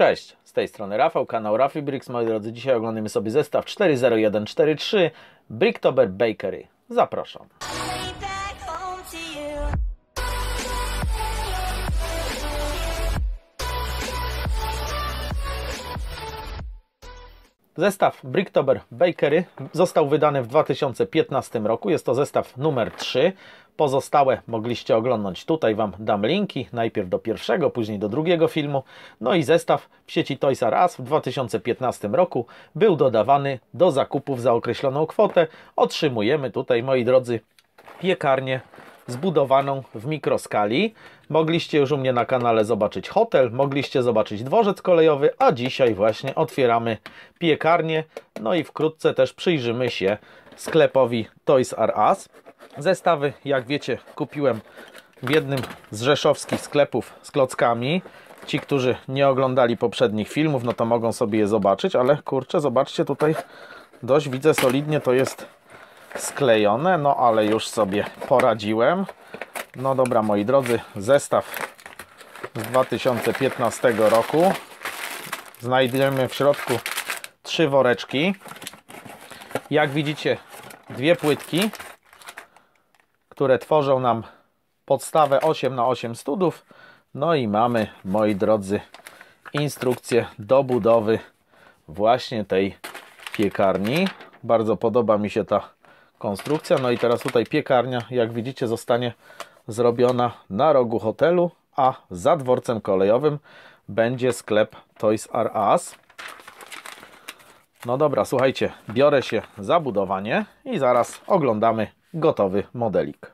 Cześć, z tej strony Rafał, kanał Rafi Bricks. Moi drodzy, dzisiaj oglądamy sobie zestaw 40143 Bricktober Bakery. Zapraszam. Zestaw Bricktober Bakery został wydany w 2015 roku. Jest to zestaw numer 3. Pozostałe mogliście oglądać tutaj. Wam dam linki. Najpierw do pierwszego, później do drugiego filmu. No i zestaw w sieci Toys R Us w 2015 roku był dodawany do zakupów za określoną kwotę. Otrzymujemy tutaj, moi drodzy, piekarnię zbudowaną w mikroskali. Mogliście już u mnie na kanale zobaczyć hotel, mogliście zobaczyć dworzec kolejowy, a dzisiaj właśnie otwieramy piekarnię. No i wkrótce też przyjrzymy się sklepowi Toys R Us. Zestawy, jak wiecie, kupiłem w jednym z rzeszowskich sklepów z klockami. Ci, którzy nie oglądali poprzednich filmów, no to mogą sobie je zobaczyć, ale kurczę, zobaczcie tutaj dość widzę solidnie to jest sklejone, no ale już sobie poradziłem. No dobra, moi drodzy, zestaw z 2015 roku. Znajdziemy w środku trzy woreczki. Jak widzicie, dwie płytki, które tworzą nam podstawę 8 na 8 studów. No i mamy, moi drodzy, instrukcję do budowy właśnie tej piekarni. Bardzo podoba mi się ta konstrukcja. No i teraz tutaj piekarnia, jak widzicie, zostanie zrobiona na rogu hotelu, a za dworcem kolejowym będzie sklep Toys R Us. No dobra, słuchajcie, biorę się za budowanie i zaraz oglądamy gotowy modelik.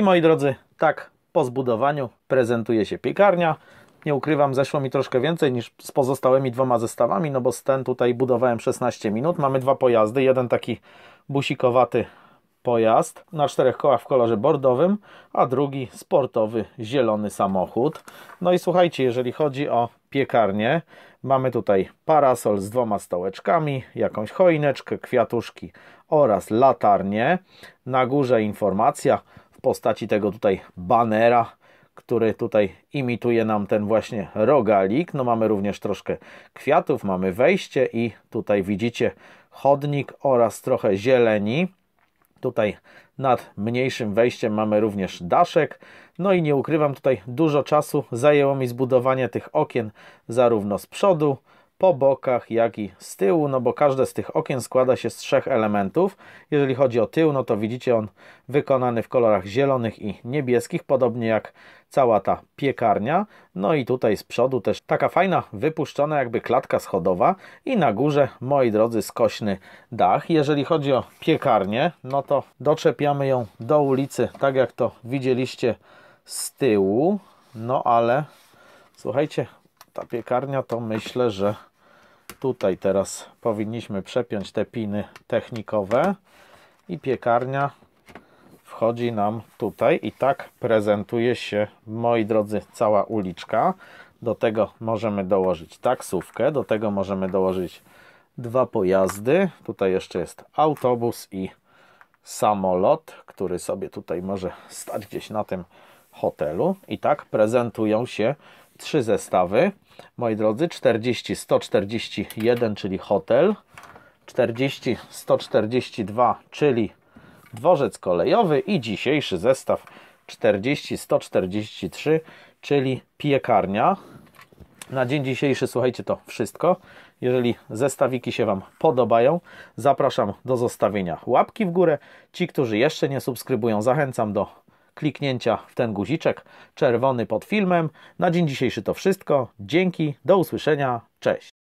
I moi drodzy, tak po zbudowaniu prezentuje się piekarnia. Nie ukrywam, zeszło mi troszkę więcej niż z pozostałymi dwoma zestawami, no bo ten tutaj budowałem 16 minut. Mamy dwa pojazdy, jeden taki busikowaty pojazd na czterech kołach w kolorze bordowym, a drugi sportowy, zielony samochód. No i słuchajcie, jeżeli chodzi o piekarnię, mamy tutaj parasol z dwoma stołeczkami, jakąś choineczkę, kwiatuszki oraz latarnię. Na górze informacja w postaci tego tutaj banera, który tutaj imituje nam ten właśnie rogalik. No mamy również troszkę kwiatów, mamy wejście i tutaj widzicie chodnik oraz trochę zieleni. Tutaj nad mniejszym wejściem mamy również daszek. No i nie ukrywam, tutaj dużo czasu zajęło mi zbudowanie tych okien zarówno z przodu, po bokach, jak i z tyłu, no bo każde z tych okien składa się z trzech elementów. Jeżeli chodzi o tył, no to widzicie on wykonany w kolorach zielonych i niebieskich, podobnie jak cała ta piekarnia. No i tutaj z przodu też taka fajna, wypuszczona jakby klatka schodowa i na górze, moi drodzy, skośny dach. Jeżeli chodzi o piekarnię, no to doczepiamy ją do ulicy, tak jak to widzieliście z tyłu. No ale słuchajcie, ta piekarnia to myślę, że tutaj teraz powinniśmy przepiąć te piny technikowe i piekarnia wchodzi nam tutaj i tak prezentuje się, moi drodzy, cała uliczka. Do tego możemy dołożyć taksówkę, do tego możemy dołożyć dwa pojazdy. Tutaj jeszcze jest autobus i samolot, który sobie tutaj może stać gdzieś na tym hotelu. I tak prezentują się trzy zestawy. Moi drodzy, 40-141, czyli hotel, 40-142, czyli dworzec kolejowy i dzisiejszy zestaw 40-143, czyli piekarnia. Na dzień dzisiejszy, słuchajcie, to wszystko. Jeżeli zestawiki się Wam podobają, zapraszam do zostawienia łapki w górę. Ci, którzy jeszcze nie subskrybują, zachęcam do kliknięcia w ten guziczek czerwony pod filmem. Na dzień dzisiejszy to wszystko. Dzięki, do usłyszenia, cześć.